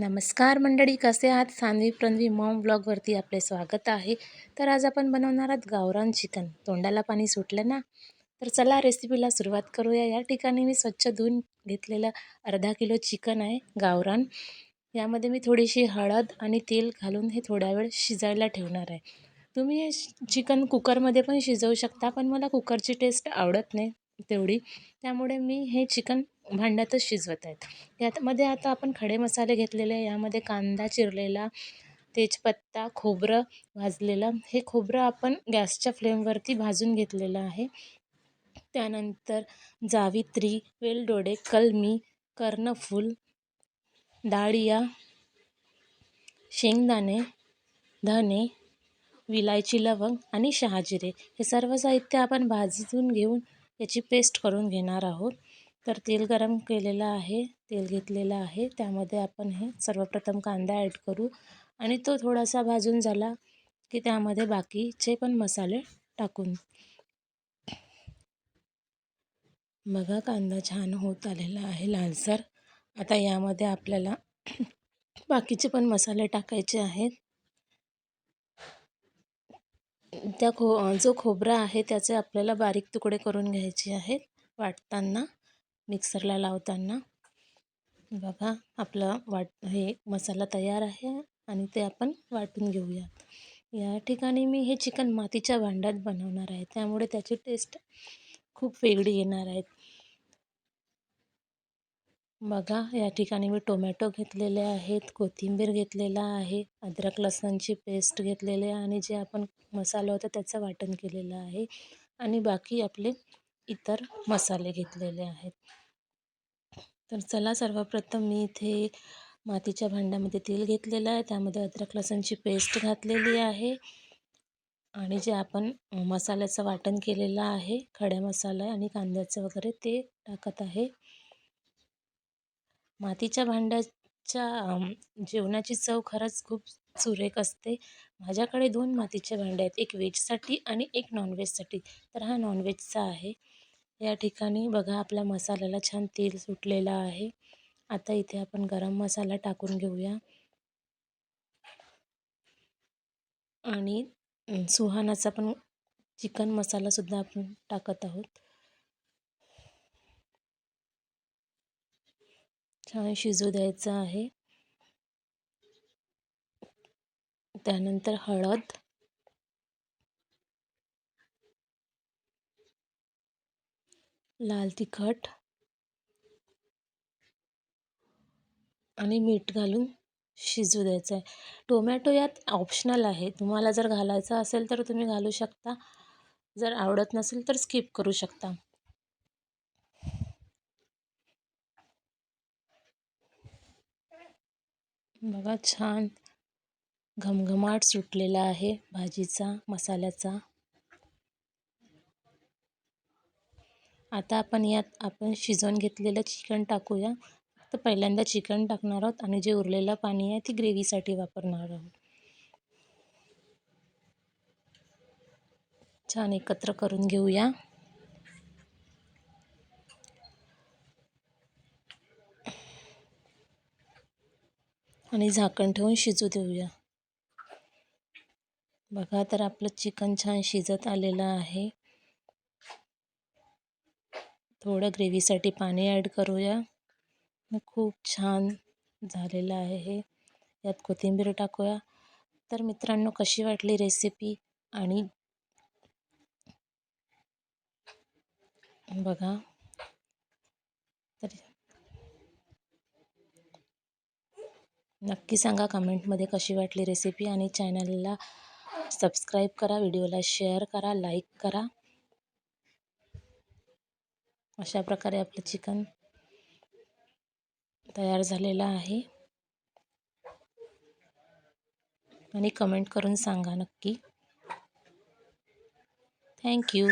नमस्कार मंडळी कसे आहात? सानवी प्रणवी मॉम ब्लॉगवरती आपले स्वागत आहे. तर आज आपण बनवणार आहात गावरान चिकन. तोंडाला पाणी सुटलं ना? तर चला रेसिपीला सुरुवात करूया. या ठिकाणी मी स्वच्छ धुवून घेतलेलं अर्धा किलो चिकन आहे गावरान. यामध्ये मी थोडीशी हळद आणि तेल घालून हे थोड्या वेळ शिजायला ठेवणार आहे. तुम्ही हे चिकन कुकरमध्ये पण शिजवू शकता पण मला कुकरची टेस्ट आवडत नाही. तेवढी. त्यामुळे मी हे चिकन भांड्यातच शिजवत आहेत यातमध्ये आता आपण खडे मसाले घेतलेले आहे. यामध्ये कांदा चिरलेला तेजपत्ता खोबरं भाजलेलं. हे खोबरं आपण गॅसच्या फ्लेमवरती भाजून घेतलेलं आहे. त्यानंतर जावित्री वेलदोडे कलमी कर्णफूल डाळिया शेंगदाणे धने विलायची लवंग आणि शहाजिरे. हे सर्व साहित्य आपण भाजून घेऊन याची पेस्ट करून घेणार आहोत. तर तेल गरम केलेलं आहे तेल घेतलेलं आहे. त्यामध्ये आपण हे सर्वप्रथम कांदा ॲड करू आणि तो थोडासा भाजून झाला की त्यामध्ये बाकीचे पण मसाले टाकून. बघा कांदा छान होत आलेला आहे लालसर. आता यामध्ये आपल्याला बाकीचे पण मसाले टाकायचे आहेत. त्या खो जो खोबरा आहे त्याचे आपल्याला बारीक तुकडे करून घ्यायचे आहेत वाटताना मिक्सरला लावताना. बघा आपलं वाट हे मसाला तयार आहे आणि ते आपण वाटून घेऊयात. या ठिकाणी मी हे चिकन मातीच्या भांड्यात बनवणार आहे. त्यामुळे त्याची टेस्ट खूप वेगळी येणार आहे. बघा या ठिकाणी मी टोमॅटो घेतलेले आहेत कोथिंबीर घेतलेला आहे अद्रक लसणाची पेस्ट घेतलेले आणि जे आपण मसाला होता त्याचं वाटण केलेलं आहे आणि बाकी आपले इतर मसाले घेतलेले आहेत. तर चला सर्वप्रथम मी इथे मातीच्या भांड्यामध्ये तेल घेतलेलं आहे त्यामध्ये अद्रक लसणची पेस्ट घातलेली आहे आणि जे आपण मसाल्याचं वाटण केलेलं आहे खड्या मसाला आणि कांद्याचं वगैरे ते टाकत आहे. मातीच्या भांड्याच्या जेवणाची चव खरंच खूप सुरेख असते. माझ्याकडे दोन मातीचे भांडे आहेत एक व्हेजसाठी आणि एक नॉनव्हेजसाठी. तर हा नॉनव्हेजचा आहे. या ठिकाणी बघा आपल्या मसाल्याला छान तेल सुटलेलं आहे. आता इथे आपण गरम मसाला टाकून घेऊया. आणि सुहानाचा पण चिकन मसालासुद्धा आपण टाकत आहोत. छान शिजू द्यायचं आहे. त्यानंतर हळद. लाल तिखट. आणि मीठ घालून शिजू द्यायचं आहे. टोमॅटो यात ऑप्शनल आहे. तुम्हाला जर घालायचा असेल तर तुम्ही घालू शकता. जर आवडत नसेल तर स्किप करू शकता. बघा छान घमघमाट सुटलेला आहे भाजीचा मसाल्याचा. आता आपण यात आपण शिजवून घेतलेलं चिकन टाकूया. तर पहिल्यांदा चिकन टाकणार आहोत आणि जे उरलेलं पाणी आहे ती ग्रेव्हीसाठी वापरणार आहोत. छान एकत्र करून घेऊया. आणि झाकण ठेवून शिजू देऊया. बघा तर आपलं चिकन छान शिजत आलेलं आहे. थोडं ग्रेव्हीसाठी पाणी ॲड करूया. खूप छान झालेलं आहे हे. यात कोथिंबीर टाकूया. तर मित्रांनो कशी वाटली रेसिपी आणि बघा. तर नक्की सांगा कमेंटमध्ये कशी वाटली रेसिपी आणि चॅनलला सबस्क्राईब करा व्हिडिओला शेअर करा लाईक करा. अशा प्रकारे आपलं चिकन तयार झालेलं आहे. आणि कमेंट करून सांगा नक्की. थँक्यू